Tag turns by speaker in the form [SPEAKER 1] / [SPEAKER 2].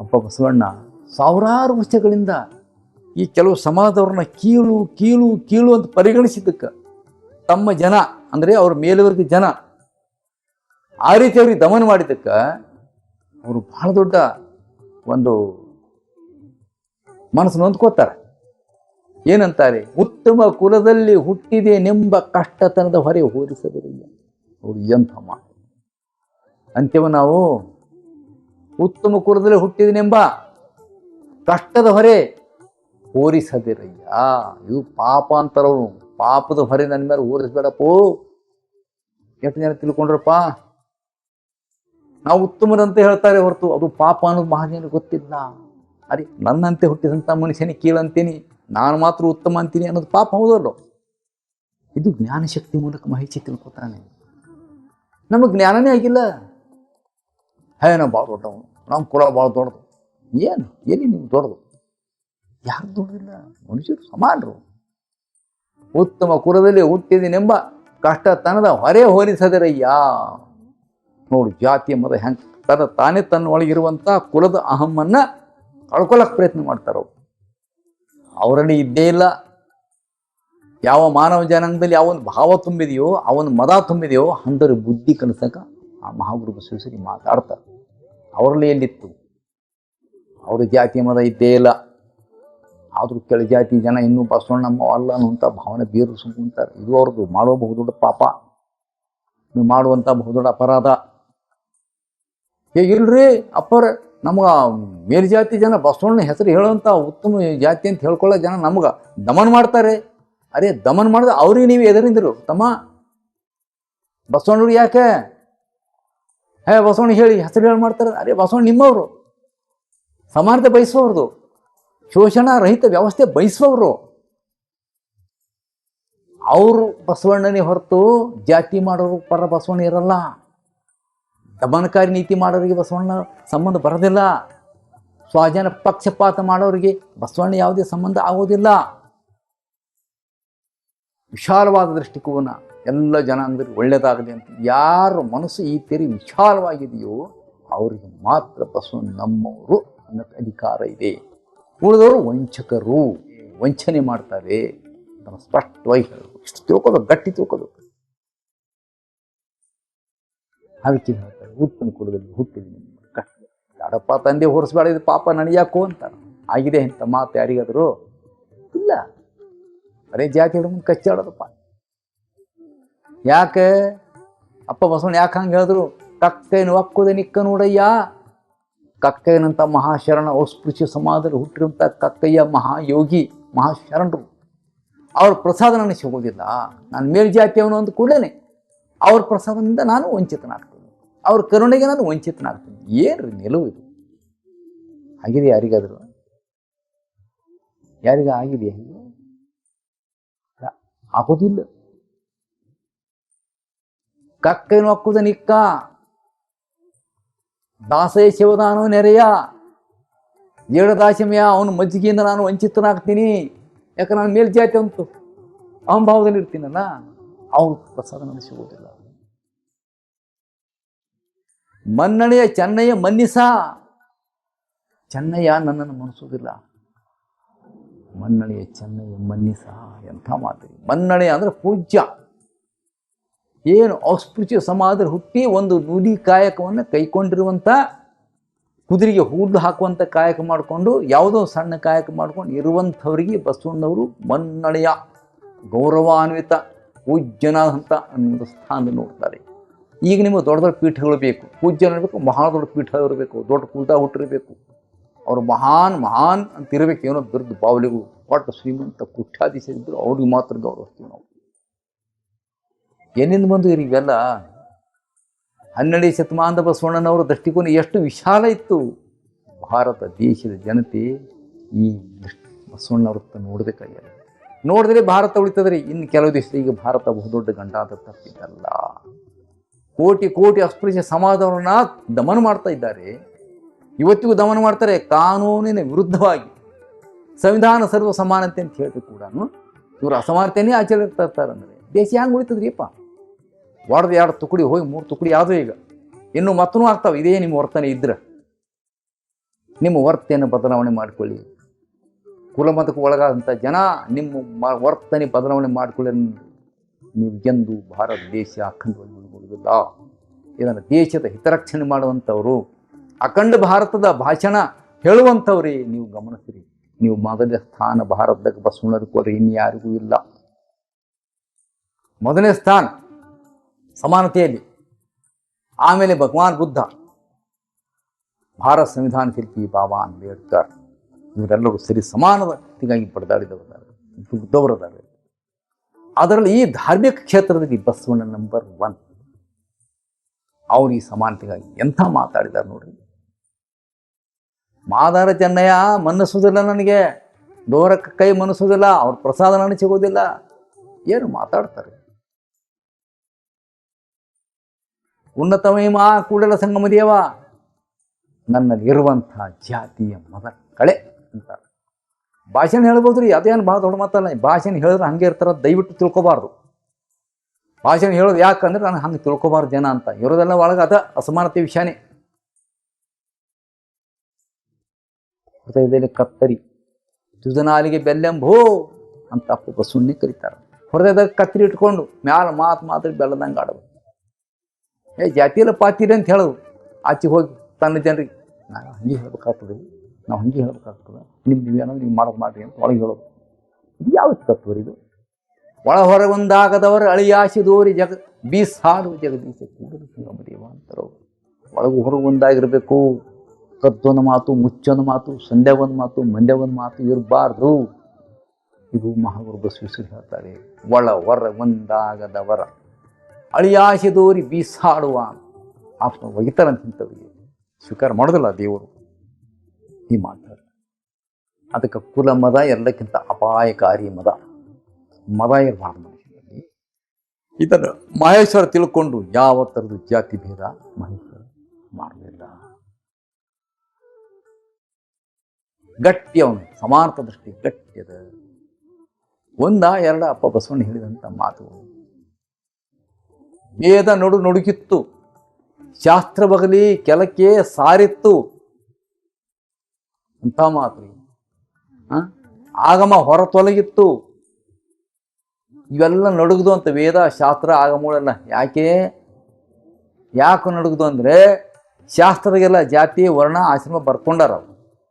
[SPEAKER 1] ಅಪ್ಪ ಬಸವಣ್ಣ, ಸಾವಿರಾರು ವರ್ಷಗಳಿಂದ ಈ ಕೆಲವು ಸಮಾಜದವ್ರನ್ನ ಕೀಳು ಕೀಳು ಕೀಳು ಅಂತ ಪರಿಗಣಿಸಿದ್ದಕ್ಕೆ ತಮ್ಮ ಜನ, ಅಂದರೆ ಅವ್ರ ಮೇಲವರ್ಗ ಜನ, ಆ ರೀತಿ ಅವ್ರಿಗೆ ದಮನ ಮಾಡಿದ್ದಕ್ಕೆ ಅವರು ಬಹಳ ದೊಡ್ಡ ಒಂದು ಮನಸ್ಸು ನೊಂದ್ಕೋತಾರೆ. ಏನಂತಾರೆ? ಉತ್ತಮ ಕುಲದಲ್ಲಿ ಹುಟ್ಟಿದೆ ನೆಂಬ ಕಷ್ಟತನದ ಹೊರೆ ಹೋಲಿಸದಿರಲಿಲ್ಲ ಅವರು ಎಂಥ ಮಾತು ಅಂತ್ಯವ ನಾವು ಉತ್ತಮ ಕುಲದಲ್ಲಿ ಹುಟ್ಟಿದನೆಂಬ ಕಷ್ಟದ ಹೊರೆ ಹೋರಿಸದಿರಯ್ಯ. ಇದು ಪಾಪ ಅಂತಾರವನು ಪಾಪದ ಹೊರೆ ನನ್ನ ಮೇಲೆ ಹೋರಿಸ್ಬೇಡಪ್ಪೋ. ಎಷ್ಟು ಜನ ತಿಳ್ಕೊಂಡ್ರಪ್ಪ? ನಾವು ಉತ್ತಮರಂತ ಹೇಳ್ತಾರೆ ಹೊರತು. ಅದು ಪಾಪ ಅನ್ನೋದು ಮಹಾಜನ ಗೊತ್ತಿಲ್ಲ. ಅರೆ, ನನ್ನಂತೆ ಹುಟ್ಟಿದಂಥ ಮನುಷ್ಯನಿಗೆ ಕೀಳಂತೀನಿ. ನಾನು ಮಾತ್ರ ಉತ್ತಮ ಅಂತೀನಿ ಅನ್ನೋದು ಪಾಪ ಹೌದಲ್ಲ ಇದು ಜ್ಞಾನಶಕ್ತಿ ಮೂಲಕ ಮಾಹಿತಿ ತಿಳ್ಕೊತಾನೆ. ನಮಗೆ ಜ್ಞಾನನೇ ಆಗಿಲ್ಲ. ಹೇ ನಾವು ಭಾಳ ದೊಡ್ಡವನು. ನಮ್ಮ ಕುಲ ಭಾಳ ದೊಡ್ಡದು. ಏನು? ಎಲ್ಲಿ ನೀವು ದೊಡ್ಡದು? ಯಾರು ದೊಡ್ಡದಿಲ್ಲ ಮನುಷ್ಯರು ಸಮಾನರು. ಉತ್ತಮ ಕುಲದಲ್ಲಿ ಹುಟ್ಟಿದಿನೆಂಬ ಕಷ್ಟತನದ ಹೊರೆ ಹೋಲಿಸದಿರಯ್ಯ? ನೋಡು, ಜಾತಿ ಮದ ಹೆಂಗೆ ತನ್ನ ತಾನೇ ತನ್ನ ಒಳಗಿರುವಂಥ ಕುಲದ ಅಹಮ್ಮನ್ನ ಕಳ್ಕೊಳಕ್ಕೆ ಪ್ರಯತ್ನ ಮಾಡ್ತಾರೆ. ಅವ್ರು ಅವರಲ್ಲಿ ಇದ್ದೇ ಇಲ್ಲ. ಯಾವ ಮಾನವ ಜನಾಂಗದಲ್ಲಿ ಯಾವೊಂದು ಭಾವ ತುಂಬಿದೆಯೋ ಅವನ ಮದ ತುಂಬಿದೆಯೋ, ಅಂಥವ್ರಿಗೆ ಬುದ್ಧಿ ಕಲಿಸಕ ಆ ಮಹಾಗುರು ಬಸವೇಶ್ವರಿ ಮಾತಾಡ್ತಾರೆ. ಅವರಲ್ಲಿ ಎಲ್ಲಿತ್ತು? ಅವ್ರ ಜಾತಿ ಮದ ಇದ್ದೇ ಇಲ್ಲ. ಆದರೂ ಕೆಳ ಜಾತಿ ಜನ ಇನ್ನೂ ಬಸವಣ್ಣಮ್ಮ ಅಲ್ಲ ಅನ್ನುವಂಥ ಭಾವನೆ ಬೀರು ಸುಮ್ಕೊಂತಾರೆ ಇದು ಅವ್ರದ್ದು ಮಾಡೋ ಬಹುದೊಡ್ಡ ಪಾಪ. ನೀವು ಮಾಡುವಂಥ ಬಹುದೊಡ್ಡ ಅಪರಾಧ. ಹೇಗಿಲ್ರಿ ಅಪ್ಪರ? ನಮ್ಗೆ ಮೇಲ್ಜಾತಿ ಜನ ಬಸವಣ್ಣ ಹೆಸರು ಹೇಳುವಂಥ ಉತ್ತಮ ಜಾತಿ ಅಂತ ಹೇಳ್ಕೊಳ್ಳೋ ಜನ ನಮ್ಗೆ ದಮನ ಮಾಡ್ತಾರೆ. ಅರೆ ದಮನ ಮಾಡಿದ್ರೆ ಅವ್ರಿಗೆ ನೀವು ಎದರಿಂದರು ತಮ್ಮ ಬಸವಣ್ಣರು ಯಾಕೆ? ಹೇ, ಬಸವಣ್ಣ ಹೇಳಿ ಹೆಸರು ಹೇಳಿ ಮಾಡ್ತಾರೆ. ಅರೆ, ಬಸವಣ್ಣ ನಿಮ್ಮವರು. ಸಮಾನತೆ ಬಯಸುವವ್ರದು. ಶೋಷಣಾ ರಹಿತ ವ್ಯವಸ್ಥೆ ಬಯಸುವವರು. ಅವರು ಬಸವಣ್ಣನೇ ಹೊರತು ಜಾತಿ ಮಾಡೋರು ಪರ ಬಸವಣ್ಣ ಇರಲ್ಲ. ದಮನಕಾರಿ ನೀತಿ ಮಾಡೋರಿಗೆ ಬಸವಣ್ಣ ಸಂಬಂಧ ಬರೋದಿಲ್ಲ. ಸ್ವಾಜನ ಪಕ್ಷಪಾತ ಮಾಡೋರಿಗೆ ಬಸವಣ್ಣ ಯಾವುದೇ ಸಂಬಂಧ ಆಗೋದಿಲ್ಲ. ವಿಶಾಲವಾದ ದೃಷ್ಟಿಕೋನ. ಎಲ್ಲ ಜನಾಂಗದಲ್ಲಿ ಒಳ್ಳೆಯದಾಗಲಿ ಅಂತ ಯಾರ ಮನಸ್ಸು ಈ ತೆರಿ ವಿಶಾಲವಾಗಿದೆಯೋ ಅವರಿಗೆ ಮಾತ್ರ ಬಸವ ನಮ್ಮವರು ಅನ್ನೋ ಅಧಿಕಾರ ಇದೆ. ಉಳಿದವರು ವಂಚಕರು. ವಂಚನೆ ಮಾಡ್ತಾರೆ. ಅಂತ ಸ್ಪಷ್ಟವಾಗಿ ಹೇಳಬೇಕು. ಇಷ್ಟು ತಿಳ್ಕೋಬೇಕು, ಗಟ್ಟಿ ತಿಳ್ಕೋಬೇಕು. ಅದಕ್ಕೆ ಹೇಳ್ತಾರೆ? ಉತ್ತಮ ಕುಲದಲ್ಲಿ ಕಷ್ಟ. ಯಾರಪ್ಪ ತಂದೆ ಹೊರಿಸ್ಬೇಡ, ಇದು ಪಾಪ ನನಗ್ಯಾಕೋ ಅಂತ ಆಗಿದೆ ಅಂತ ಮಾತು ಯಾರಿಗಾದರೂ? ಇಲ್ಲ. ಬರೇ ಜಾತಿ ಹಿಡ್ಕೊಂಡು ಕಚ್ಚಾಡೋದಪ್ಪ. ಯಾಕೆ? ಅಪ್ಪ ಬಸವಣ್ಣ ಯಾಕೆ ಹಂಗೆ ಹೇಳಿದ್ರು? ಕಕ್ಕೇನು ಒಕ್ಕುದ ನಿಕ್ಕ ನೋಡಯ್ಯ ಕಕ್ಕಯ್ಯನಂಥ ಮಹಾಶರಣ ಔಸ್ಪೃಶ್ಯ ಸಮಾಜದಲ್ಲಿ ಹುಟ್ಟಿರುವಂಥ ಕಕ್ಕಯ್ಯ ಮಹಾಯೋಗಿ ಮಹಾಶರಣರು. ಅವ್ರ ಪ್ರಸಾದ ನನಗೆ ಸಿಗೋದಿಲ್ಲ ನಾನು ಮೇಲ್ಜಾತಿಯವನು ಅಂದ ಕೂಡಲೇ ಅವ್ರ ಪ್ರಸಾದದಿಂದ ನಾನು ವಂಚಿತನಾಗ್ತೀನಿ. ಅವ್ರ ಕರುಣೆಗೆ ನಾನು ವಂಚಿತನಾಗ್ತೀನಿ. ಏನ್ರಿ ನಿಲುವು ಇದು? ಆಗಿದೆ ಯಾರಿಗಾದರೂ? ಯಾರಿಗ ಆಗಿದೆ ಆಗೋದಿಲ್ಲ. ಕಕ್ಕೇನು ಹಾಕುದ ನಿಕ್ಕ ದಾಸೇ ಶಿವದಾನು ನೆರೆಯ. ಏಳದಾಶಮಯ ಅವನ ಮಜ್ಜಿಗೆಯಿಂದ ನಾನು ವಂಚಿತನಾಗ್ತೀನಿ. ಯಾಕಂದ್ರೆ ನಾನು ಮೇಲ್ಜಾತಿ ಅಂತು ಅಹಂಭಾವದಲ್ಲಿ ಇರ್ತೀನಲ್ಲ ಅವನು ಪ್ರಸಾದ ನನಗೆ ಸಿಗೋದಿಲ್ಲ ಮನ್ನಣೆಯ ಚೆನ್ನಯ್ಯ ಮನ್ನಿಸ. ಚೆನ್ನಯ್ಯ ನನ್ನನ್ನು ಮನಸೋದಿಲ್ಲ ಮನ್ನಣೆಯ ಚೆನ್ನಯ್ಯ ಮನ್ನಿಸ ಎಂಥ ಮಾತು. ಮನ್ನಣೆ ಅಂದರೆ ಪೂಜ್ಯ. ಏನು ಅಸ್ಪೃಶ್ಯ ಸಮಾಜದಲ್ಲಿ ಹುಟ್ಟಿ ಒಂದು ನುಡಿ ಕಾಯಕವನ್ನು ಕೈಕೊಂಡಿರುವಂಥ ಕುದುರೆಗೆ ಹುಲ್ಲು ಹಾಕುವಂಥ ಕಾಯಕ ಮಾಡಿಕೊಂಡು ಯಾವುದೋ ಸಣ್ಣ ಕಾಯಕ ಮಾಡ್ಕೊಂಡು ಇರುವಂಥವರಿಗೆ ಬಸವಣ್ಣವರು ಮನ್ನಣೆಯ ಗೌರವಾನ್ವಿತ ಪೂಜ್ಯನಾದಂಥ ಅನ್ನೋ ಸ್ಥಾನ ನೋಡ್ತಾರೆ. ಈಗ ನಿಮಗೆ ದೊಡ್ಡ ದೊಡ್ಡ ಪೀಠಗಳು ಬೇಕು. ಪೂಜ್ಯ ಇರಬೇಕು ಮಹಾ ದೊಡ್ಡ ಪೀಠ ಇರಬೇಕು ದೊಡ್ಡ ಕುಲ್ತ ಹುಟ್ಟಿರಬೇಕು ಅವರು ಮಹಾನ್ ಮಹಾನ್ ಅಂತ ಇರಬೇಕು ಏನೋ ಬಿರುದು ಬಾವಲಿಗಳು ಒಟ್ಟು ಶ್ರೀಮಂತ ಕುಷ್ಠಾಧೀಶ ಇದ್ದರು ಅವ್ರಿಗೆ ಮಾತ್ರ ಗೌರವಿಸ್ತೀವಿ ನಾವು. ಏನಿಂದ ಬಂದು ಇವೆಲ್ಲ? ಹನ್ನೆರಡನೇ ಶತಮಾನದ ಬಸವಣ್ಣನವರ ದೃಷ್ಟಿಕೋನ ಎಷ್ಟು ವಿಶಾಲ ಇತ್ತು. ಭಾರತ ದೇಶದ ಜನತೆ ಈ ದೃಷ್ಟಿ, ಬಸವಣ್ಣವ್ರತ್ತ ನೋಡಿದ್ರೆ ಭಾರತ ಉಳಿತದ್ರಿ. ಇನ್ನು ಕೆಲವು ದಿವಸ ಈಗ ಭಾರತ ಬಹುದೊಡ್ಡ ಗಂಡಾದ ತಪ್ಪಿದ್ದಲ್ಲ ಕೋಟಿ ಕೋಟಿ ಅಸ್ಪೃಶ್ಯ ಸಮಾಜವನ್ನ ದಮನ ಮಾಡ್ತಾ ಇದ್ದಾರೆ. ಇವತ್ತಿಗೂ ದಮನ ಮಾಡ್ತಾರೆ ಕಾನೂನಿನ ವಿರುದ್ಧವಾಗಿ. ಸಂವಿಧಾನ ಸರ್ವ ಸಮಾನತೆ ಅಂತ ಹೇಳಿ ಕೂಡ ಇವರು ಅಸಮಾನತೆಯೇ ಆಚರಿಸ್ತಾ ಇರ್ತಾರೆ ಅಂದರೆ ದೇಶ ಹ್ಯಾಂಗೆ ಉಳಿತದ್ರಿಯಪ್ಪ? ಒಡೆದು ಎರಡು ತುಕಡಿ, ಹೋಗಿ ಮೂರು ತುಕಡಿ ಆದವು ಈಗ. ಇನ್ನು ಮತ್ತೂ ಆಗ್ತಾವೆ, ಇದೇ ನಿಮ್ಮ ವರ್ತನೆ ಇದ್ರೆ. ನಿಮ್ಮ ವರ್ತನೆಯನ್ನು ಬದಲಾವಣೆ ಮಾಡಿಕೊಳ್ಳಿ. ಕುಲಮತಕ್ಕೆ ಒಳಗಾದಂಥ ಜನ ನಿಮ್ಮ ಮ- ವರ್ತನೆ ಬದಲಾವಣೆ ಮಾಡಿಕೊಳ್ಳಿ ನೀವು ಎಂದು ಭಾರತ ದೇಶ ಅಖಂಡವಾಗಿ ಉಳಿದಿಲ್ಲ ಇದನ್ನು ದೇಶದ ಹಿತರಕ್ಷಣೆ ಮಾಡುವಂಥವರು, ಅಖಂಡ ಭಾರತದ ಭಾಷಣ ಹೇಳುವಂಥವ್ರಿ ನೀವು ಗಮನಿಸಿರಿ. ನೀವು ಮೊದಲನೇ ಸ್ಥಾನ ಭಾರತದಾಗ ಬಸವಣ್ಣರು ಕೊಡ್ರಿ ಇನ್ಯಾರಿಗೂ ಇಲ್ಲ. ಮೊದಲನೇ ಸ್ಥಾನ. ಸಮಾನತೆಯಲ್ಲಿ. ಆಮೇಲೆ ಭಗವಾನ್ ಬುದ್ಧ. ಭಾರತ ಸಂವಿಧಾನ ಶಿಲ್ಪಿ ಬಾಬಾ ಅಂಬೇಡ್ಕರ್. ಇವರೆಲ್ಲರೂ ಸರಿ ಸಮಾನತೆಗಾಗಿ ಪಡೆದಾಡಿದವರು ದುಡ್ದವರಿದ್ದಾರೆ ಅದರಲ್ಲಿ ಈ ಧಾರ್ಮಿಕ ಕ್ಷೇತ್ರದಲ್ಲಿ ಬಸವಣ್ಣ ನಂಬರ್ ಒನ್ ಅವರು ಈ ಸಮಾನತೆಗಾಗಿ ಎಂಥ ಮಾತಾಡಿದ್ದಾರೆ ನೋಡ್ರಿ. ಮಾದಾರ ಚೆನ್ನಯ್ಯ ಮನ್ನಿಸೋದಿಲ್ಲ ನನಗೆ. ಡೋರಕ್ಕೆ ಕೈ ಮನಸ್ಸೋದಿಲ್ಲ ಅವ್ರ ಪ್ರಸಾದ ನನಗೆ ಸಿಗೋದಿಲ್ಲ ಏನು ಮಾತಾಡ್ತಾರೆ? ಉನ್ನತ ಮಹಿಮಾ ಕೂಡಲ ಸಂಗಮ ದೇವ ನನ್ನಲ್ಲಿರುವಂಥ ಜಾತಿಯ ಮದ ಕಳೆ ಅಂತಾರೆ ಭಾಷಣ ಹೇಳ್ಬೋದ್ರಿ ಅದೇನು ಭಾಳ ದೊಡ್ಡ ಮಾತಲ್ಲ ಭಾಷೆನ ಹೇಳಿದ್ರೆ ಹಂಗೆ ಇರ್ತಾರ, ದಯವಿಟ್ಟು ತಿಳ್ಕೊಬಾರ್ದು. ಭಾಷಣ ಹೇಳೋದು ಯಾಕಂದ್ರೆ ನಾನು ಹಂಗೆ ತಿಳ್ಕೊಬಾರ್ದು ಜನ ಅಂತ. ಇರೋದೆಲ್ಲ ಒಳಗೆ ಅದ ಅಸಮಾನತೆ ವಿಷಯನೇ. ಹೃದಯದಲ್ಲಿ ಕತ್ತರಿ ದುದನಾಲಿಗೆ ಬೆಲ್ಲೆಂಬೋ ಅಂತ ಅಪ್ಪ ಬಸವನ್ನೇ ಕರೀತಾರೆ. ಹೃದಯದಾಗ ಕತ್ತರಿ ಇಟ್ಕೊಂಡು ಮ್ಯಾಲ ಮಾತು ಮಾತ್ರ ಬೆಲ್ಲದಂಗೆ ಆಡೋದು. ಏ, ಜಾತಿಯಲ್ಲ ಪಾತಿರಿ ಅಂತ ಹೇಳೋದು ಆಚೆ ಹೋಗಿ ತನ್ನ ಜನರಿಗೆ ನಾನು ಹಂಗೆ ಹೇಳ್ಬೇಕಾಗ್ತದೆ. ನಾವು ಹಂಗೆ ಹೇಳ್ಬೇಕಾಗ್ತದೆ. ನಿಮ್ಮ ನೀವೇನೋ ನೀವು ಮಾಡೋದು ಮಾಡ್ರಿ ಅಂತ ಒಳಗೆ ಹೇಳೋದು. ಇದು ಯಾವ ತತ್ವ ಇದು? ಒಳ ಹೊರಗೊಂದಾಗದವರು ಅಳಿಯಾಸಿದೋರಿ ಜಗ ಬೀಸಾಡು ಜಗದೀಶ ಕೂಡಲು ಸಿಂಗಮದೇವ ಅಂತಾರೋ. ಒಳಗು ಹೊರಗೊಂದಾಗಿರಬೇಕು ಕದ್ದೊಂದು ಮಾತು, ಮುಚ್ಚೊಂದು ಮಾತು ಒಂದು ಮಾತು ಮಂಡ್ಯ ಒಂದು ಮಾತು ಇರಬಾರ್ದು. ಇದು ಮಹಾಗುರು ಬಸವೇಶ್ವರ ಹೇಳ್ತಾರೆ. ಒಳ ಹೊರ ಒಂದಾಗದವರ ಅಳಿಯಾಸಿದೋರಿ ಬೀಸಾಡುವ. ಆಪ್ತ ಒಗಿತಾರಂತವರಿಗೆ ಸ್ವೀಕಾರ ಮಾಡೋದಿಲ್ಲ ದೇವರು. ಈ ಮಾತಾಡ ಅದಕ್ಕೆ ಕುಲ ಮದ ಎಲ್ಲಕ್ಕಿಂತ ಅಪಾಯಕಾರಿ ಮದ. ಮದ ಇರಬಾರ್ದು ಮನುಷ್ಯನಲ್ಲಿ. ಇದನ್ನು ಮಹೇಶ್ವರ ತಿಳ್ಕೊಂಡು ಯಾವ ಥರದ ಜಾತಿ ಭೇದ ಮಹೇಶ್ವರ ಮಾಡಲಿಲ್ಲ ಗಟ್ಟಿ ಅವನು, ಸಮಾನತ ದೃಷ್ಟಿ ಗಟ್ಟಿ ಅದ ಒಂದ ಎರಡ ಅಪ್ಪ ಬಸವಣ್ಣ ಹೇಳಿದಂಥ ಮಾತು. ವೇದ ನಡು ನುಡುಕಿತ್ತು. ಶಾಸ್ತ್ರ ಬಗಲಿ ಕೆಲಕ್ಕೆ ಸಾರಿತ್ತು. ಅಂತ ಮಾತು ಆಗಮ ಹೊರ ತೊಲಗಿತ್ತು ಇವೆಲ್ಲ ನಡುಗ್ದು ಅಂತ ವೇದ, ಶಾಸ್ತ್ರ, ಆಗಮಗಳೆಲ್ಲ ಯಾಕೆ? ಯಾಕೆ ನಡುಗ್ದು ಅಂದರೆ ಶಾಸ್ತ್ರಗೆಲ್ಲ ಜಾತಿ ವರ್ಣ, ಆಶ್ರಮ ಬರ್ಕೊಂಡಾರ